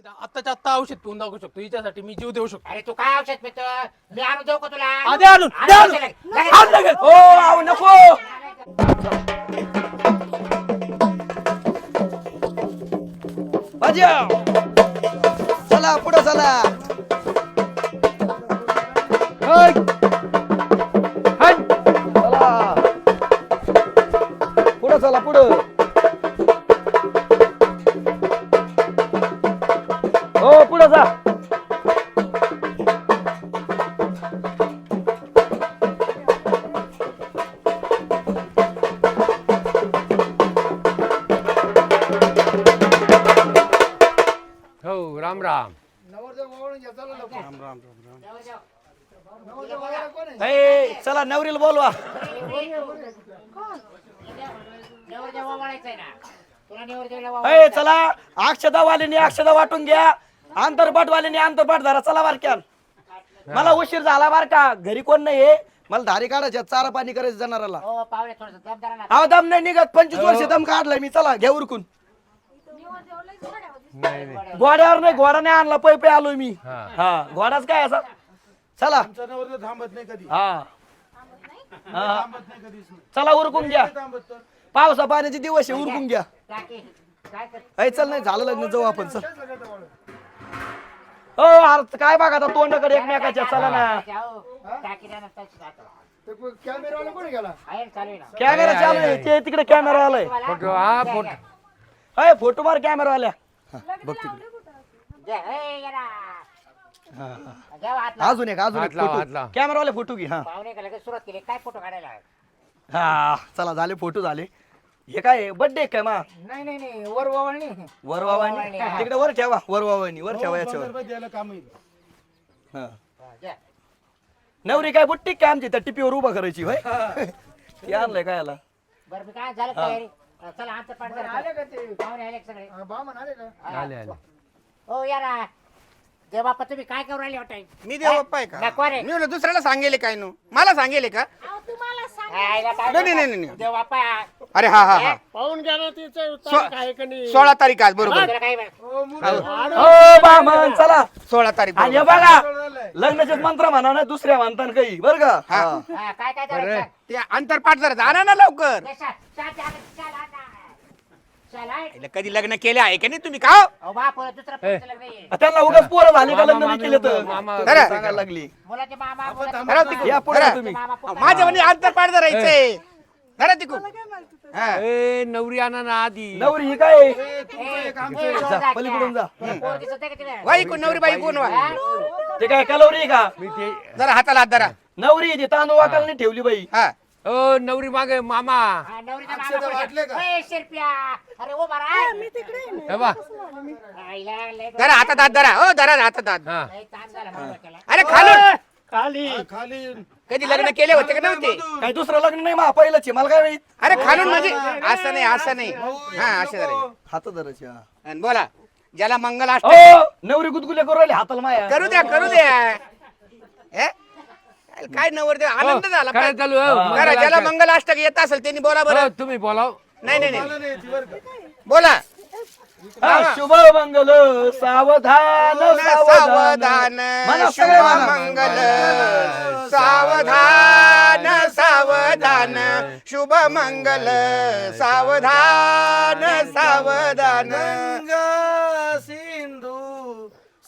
मी दा- आत्ताच्या आत्ता औषध पिऊन दाखवू शकतो. हिच्यासाठी मी जीव देऊ शकतो. अरे तू काय औषध पितो? मी आणून देऊ का तुला? आधी आणून दे आणून. लगेच. ओ आऊ नको. भाज्या चला पुढे चला. चला नवरीला बोलवा. चला अक्षदा वालीने अक्षदा वाटून घ्या. आंतरपाठ वालीने आंतरपाठ धरा. चला बारक्यान. मला उशीर झाला बार का? घरी कोण नाही. मला धारी काढायच्या चारा पाणी करायचं जनाराला हो अहो दम नाही निघत. पंचवीस वर्ष दम काढलाय मी. चला घ्या उरकून. नाही नाही. घोड्यावर नाही घोडा नाही आणला. पै पै आलोय मी. हा. हा घोडाच काय असा? चला. थांबत नाही कधी. हा. हा. थांबत नाही कधीच. नाही चला उरकून घ्या. थांबत तर. पावसा पाण्याचे दिवस आहे उरकून घ्या. टाकी. काय कर चल नाही झालं लग्न जाऊ आपण चल. हो अरे काय बघा आता तोंडाकडे एकमेकाच्या चला ना. जाऊ. टाकी द्या ना तशी टाका. कॅमेरावाला कोणी गेला? आहे ना, चालू आहे ना. कॅमेरा चालू आहे ते तिकडे कॅमेरा आलाय? फोटो हा फोटो. अय फोटो मार कॅमेरा आल्या बघ तिकडे. द्या, ए, गेला. हा, हा. घ्या हात लावा. अजून एक अजून एक हात लाव, हात फोटो लाव. कॅमेरा वाले फोटो घे हा. पाहुणे का लगेच सुरुवात केली? काय फोटो काढायला? हा चला झाले फोटो झाले. हे काय बर्थडे काय मा? नाही नाही नाही वर ओवाळणी वर वावानी तिकडे वर ठेवा वर वावानी वर ठेवा याच्यावर. द्यायला काम येईल हा. नवरी काय बुट्टी काय आमची त्या टिपीवर उभा करायची होय? ते आणलंय काय याला? बरं मी काय झालं तयारी? चला आमचं पाठ आले का ते? पाहुणे आले का सगळे? आले आले हो. यारा बाप्पा तुम्ही काय करू राहिले वाटाय मी देव बाप्पा आहे का? नको रे. मी म्हणलं दुसऱ्याला सांगेले काय नो? मला सांगेले का? आयला काय नाही, नाही, नाही, नाही. देव बाप्पा अरे हा हा हा पाहून घ्या ना तिचं सो- आहे का नाही. सोळा तारीख आज बरोबर. तुला काय हो बामन चला. सोळा तारीख आणि हे बरोबर. बघा लग्नाचे मंत्र म्हणा ना दुसऱ्या म्हणताना काही बर का? हा. हा. हा, काय काय अरे. करायचं ते अंतरपाठ जरा आणा ना लवकर. चल, चल, चल, चल, चल, आता. चल, कधी लग्न केले आहे का नाही तुम्ही का हो? अहो, बाप, दुसरं पुढचं लग्न आहे. त्यांना उगाच पोरं झाली का लग्न नाही केले तर खरं. सांगायला लागली मुलाचे मामा मुलाचे धरा तिकडून. या पुढे धरा. तुम्ही मामा अहो, पुढं. माझ्या म्हणजे तिकून हा. ए नवरी आणा ना आधी नवरी ही काय ए, ए, जवळ जा, जा, पलीकडून जा. तुला पोर दिसत आहे का तिला? बाई कोण नवरी बाई कोण वा हा? ते काय कलवरी का मी ते जरा हाताला हात धरा नवरी ती तांदूळ वाटायला नाही ठेवली बाई हा ओ नवरी मागे मामा. हा, नवरीचा मामा पुढं. ए, शिरप्या. अरे ओ बारा हे बा आईला लय धरा हातात हात धरा. हो धरा हातात हात. हा. लय ताण झाला मामा त्याला. अरे खालून. खाली. खाली. कधी लग्न केले होते का नव्हते? काय दुसरं लग्न नाही मा पहिलंच आहे, मला काय माहीत? अरे खालून म्हणजे असं नाही असं नाही. हा असं धरायचं हात धरायचे हा. आणि बोला ज्याला मंगल ओ नवरी गुदगुल्या करू राहिली हाताला माया. करू द्या करू द्या. हे? काय नवर दे आनंद झाला काय चालू आहे? हा. करा ज्याला. मंगल अष्टक येत असेल त्यांनी बोला बरं. हो, तुम्ही बोलाव नाही नाही नाही. नाही ती बरं का. बोला. हा, शुभ मंगल सावधान सावधान. म्हणा शुभ सगळे म्हणा. मंगल सावधान सावधान. शुभ मंगल सावधान सावधान. गंगा सिंधू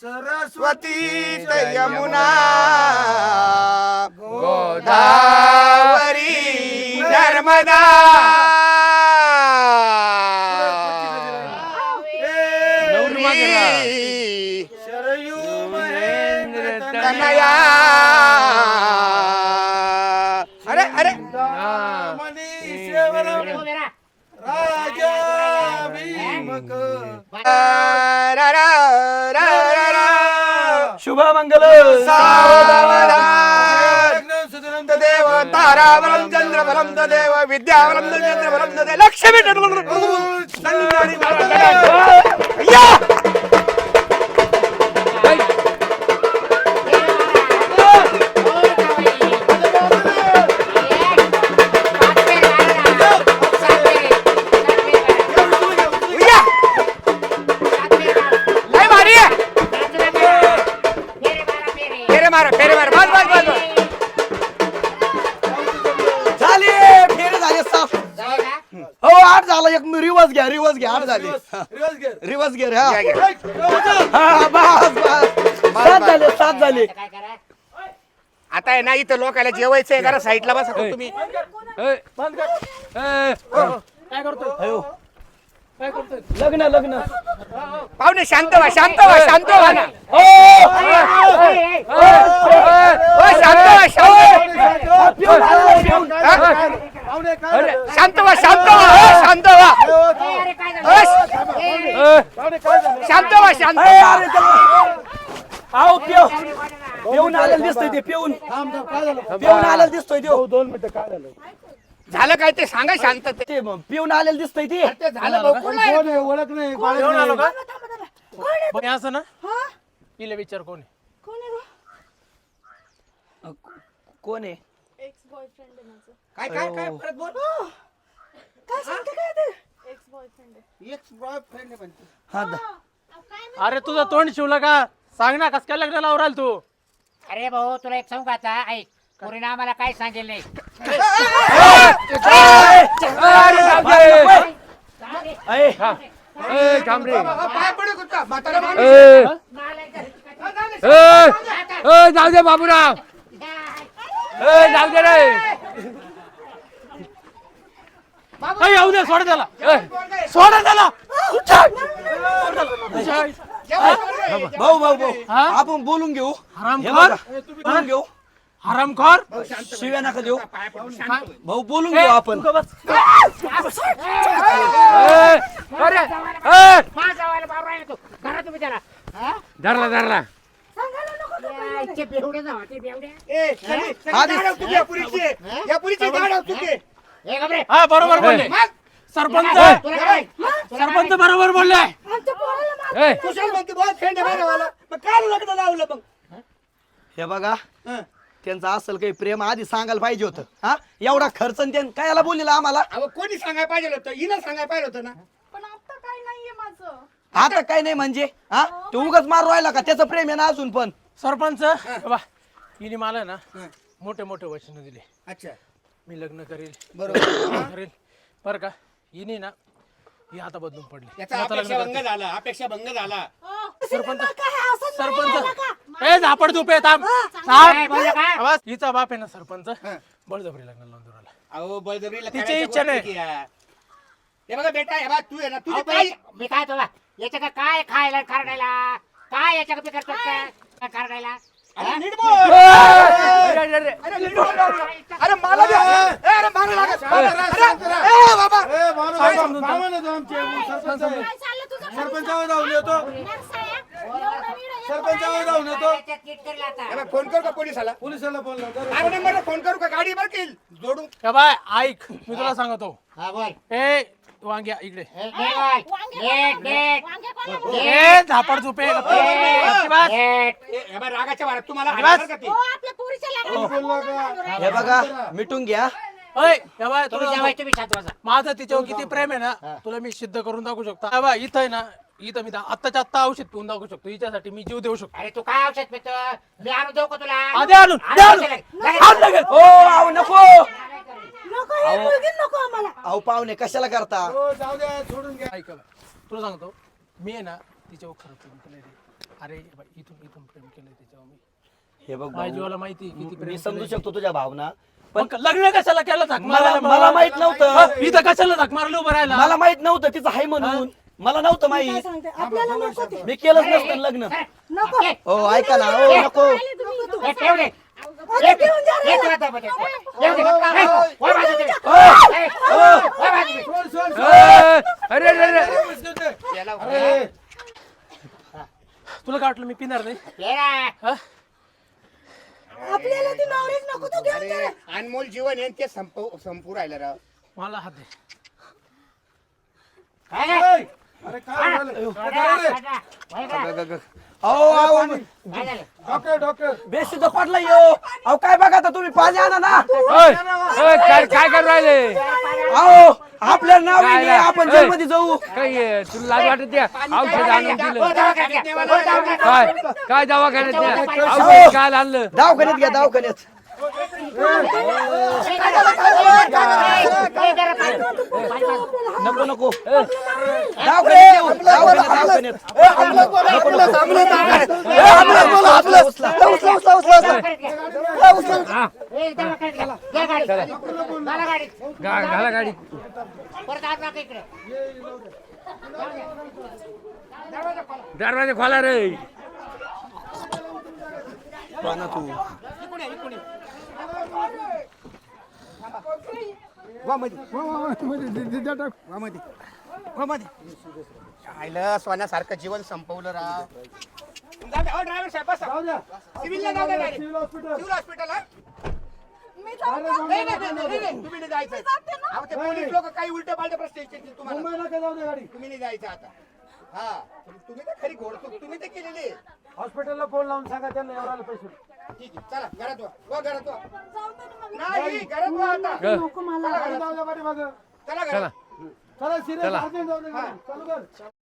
सरस्वती स्वती यमुना गोदावरी नर्मदा। तनया अरे अरे. राजा भीमक. शुभ मंगल देव ताराबलं चंद्रबलं देव विद्याबलं चंद्रबलं देव लक्ष्मी रिवर्स घ्या आठ झाले रिवर्स गिअर रिवर्स हा. हा, बस बस सात झाले सात झाले आता काय करा आता आहे ना इथं लोकांना जेवायचंय जरा साईडला बसा. तुम्ही. लग्न लग्न पाहुणे शांत व्हा शांत व्हा शांत व्हा ना ओ ओ, शांत व्हा शांत व्हा. पिऊन आलेलं, पिऊन. पाहुणे काय झालं? शांत व्हा शांत व्हा हो, शांत व्हा ए, अरे काय झालं? अश, ए, ए, पाहुणे काय झालं? शांत व्हा शांत आओ पिऊ पिऊन आलेलं दिसतोय ते पिऊन? पिऊन आलेलं दिसतोय ते. दोन मिनिटं काय झालं झालं काय ते? सांगा शांत ते. ते मग पिऊन आलेलं दिसतंय ते. झालं भाऊ, कोण आहे? कोण आहे? ओळख नाही बाळग नाही. पण असं ना? इले विचार कोण आहे? कोण आहे एक्स बॉयफ्रेंड आहे? माझं. काय काय काय? परत बोल. काय सांगते काय ते एक्स बॉयफ्रेंड म्हणते. हा दा- अरे तुझं तोंड शिवलं का? सांग ना कस काय लग्न लावून राहिल तू? अरे भाऊ तुला एक सांगू का आता? ऐक पोरीनं आम्हाला काय सांगेल नाही. अरे जाऊ दे. अय, ए, थांब रे. पाय पडू कुठं? म्हातारा माणूस. ए, ए, ए, जाऊ दे. बाबूराव. ए, जाऊ दे रे. अय, येऊ दे सोड त्याला. सोड त्याला. भाऊ भाऊ भाऊ. हा? आपण बोलून घेऊ. हे हरामखोर बघा, बोलून घेऊ. हरामखोर शिव्या नका देऊ. भाऊ बोलून घेऊ आपण. ए, अरे ए, माझा वाला बाबा आहे तू करा तुम्ही त्याला. हा? धरला धरला. या, इथे बेवडे जाऊ, ते बेवडे. ए, आधी- दाढ या पुरीची. या पुरीची दाढ चुकी. गबरे. हा बरोबर बोलले? सरपंच तुला काय? सरपंच बरोबर बोलले. आमच्या पोराला मार ए, कुशाल म्हणते बॉस फ्रेंड आहे माझ्यावाला. मग काय लग्न लावलं मग? हे बघा त्यांचं असेल काही प्रेम आधी सांगायला पाहिजे होतं. हा? एवढा खर्च आणि त्यानं काय याला बोललेलं आम्हाला? अहो कोणी सांगायला पाहिजे होतं? हिनं सांगायला पाहिजे होतं ना? पण आता काय नाहीये माझं. आता काय नाही म्हणजे? हा? ते उगाच मार राहिला का? त्याचं प्रेम आहे ना अजून पण. सरपंच बा हिने मला ना मोठे मोठे वचन दिले. अच्छा. मी लग्न करेल. बरोबर. करेल. बर का? हिने ना ही आता बदलून पडली. याचा मी आता लग्न अपेक्षा भंग करते. झाला अपेक्षा भंग झाला. सरपंच सरपंच ए झापड झोपे थांब. काय थांब? आवाज. हिचा बाप आहे ना सरपंच. बळजबरी लग्न लावून देऊ राहिला. अहो बळजबरीला तिची इच्छा नाही. गोष्टी. हे बघा बेटा हे बघा तू आहे ना तुझी अहो, काय मी काय तुला याच्या काय खायला खारडायला? काय याच्या का करतो काय? खारडायला? अरे नीट बोल! अरे, अरे, अरे. अरे नीट बोल. सरपंचावर जाऊन येतो नरसाळ्या? एवढं नीड आहे. सरपंचावर जाऊन येतो. याच्यात नीट करेल आता. बघ, फोन करू का पोलिसाला? पोलिसाला बोलला काय नंबरला फोन करू का? गाडी बरं केल जोडू. ए बाय ऐक मी तुला सांगतो. हा, बोल. ए वांग्या इकडे. ए, झापड झोपे रागाच्या वारात तुम्हाला? हो, हे बघा मिटून घ्या. बाय, तुम्ही तुला जेवाय सांगतो. तुम्ही शांत बसा. माझं तिच्यावर किती प्रेम आहे ना तुला मी सिद्ध करून दाखवू शकतो. बाय, इथं आहे ना इथं मी दा- आत्ताच्या आत्ता औषध पिऊन दाखवू शकतो. हिच्यासाठी मी जीव देऊ शकतो. अरे तू काय औषध पितो? मी आणून देऊ का तुला? आधी आणून आणून दे आणून. देऊ लगेच. आण लगेच. ओ आव नको. नको हे मुलगी नको आम्हाला. अहो पाहुणे कशाला करता? हो, जाऊ द्या सोडून घ्या. ऐक बा, तुला सांगतो मी आहे ना तिच्यावर खरं प्रेम केलंय रे. अरे इथून इथून प्रेम केलंय तिच्यावर मी. हे बघ माझ्या भाऊ, जीवाला माहिती आहे किती प्रेम मी समजू केलंय. शकतो तुझ्या भावना. पण लग्न कशाला केलं झक मला मारायला? मला माहीत नव्हतं. हा, इथं कशाला झक मारलं उभं राहिला मला माहीत नव्हतं तिचं आहे म्हणून. मला नव्हतं काय माहीत. सांगते? आपल्याला नको ते. मी केलंच नसतं लग्न. नको. हो. ऐका ना हो नको. आता घेऊन जा रे. ए, अरे अरे अरे. अरे. तुला काय वाटलं मी पिणार नाही. हा? आपल्याला ती नवरीच नको तू घेऊन जा अनमोल जीवन आहे ते संपू संपू राहिलं राव. मला हात दे. काय? अरे काय झालं? अहो अहो? Doctor doctor. बेशुद्ध पडला यो. अहो काय बघा आता तुम्ही? पाणी आणा ना. ओय, ओय, काय काय करू राहिले? अहो आपल्या नाव काय नाही. आपण ए. जेलमध्ये जाऊ काही अं, तुला लाज वाटत द्या औषध आणून दिलं. हो. काय काय दवाखान्यात द्या हो. औषध काय आणलं दवाखान्यात घ्या दवाखान्यात. नको नको दवाखान्यात. घाला गाडीत. गा- घाला गाडी परत आत नका इकडे जाऊ द्या. दरवाजा खोला. रे आईलं सोन्यासारखं जीवन संपवलं राव जाऊ द्या, ओ ड्रायव्हर साहेब बसा. जाऊ द्या. सिव्हिलला जाऊ द्या गाडी. सिव्हिल हॉस्पिटल सिव्हिल हॉस्पिटल हा? मी जाऊ का? नाही, नाही, नाही, नाही, नाही, तुम्ही नाही जायचं. मी जाते ना. अहो, ते पोलीस लोक काही उलट पालट प्रश्न विचारतील तुम्हाला मुंबई नका जाऊ गाडी तुम्ही नाही जायचं आता हा तुम- तुम्ही तर खरी तुम्ही ते केलेली आहे. हॉस्पिटलला फोन लावून सांगा त्यांना एवढाला पैसे ठीक आहे चला घरात वा वा घरात वा जाऊ दे ना मला. नाही घरात वा आता ग. नको मला गाडी जाऊ द्या पाठीमागं. चला चला घरात सिरियस अर्जंट जाऊ. चालू कर.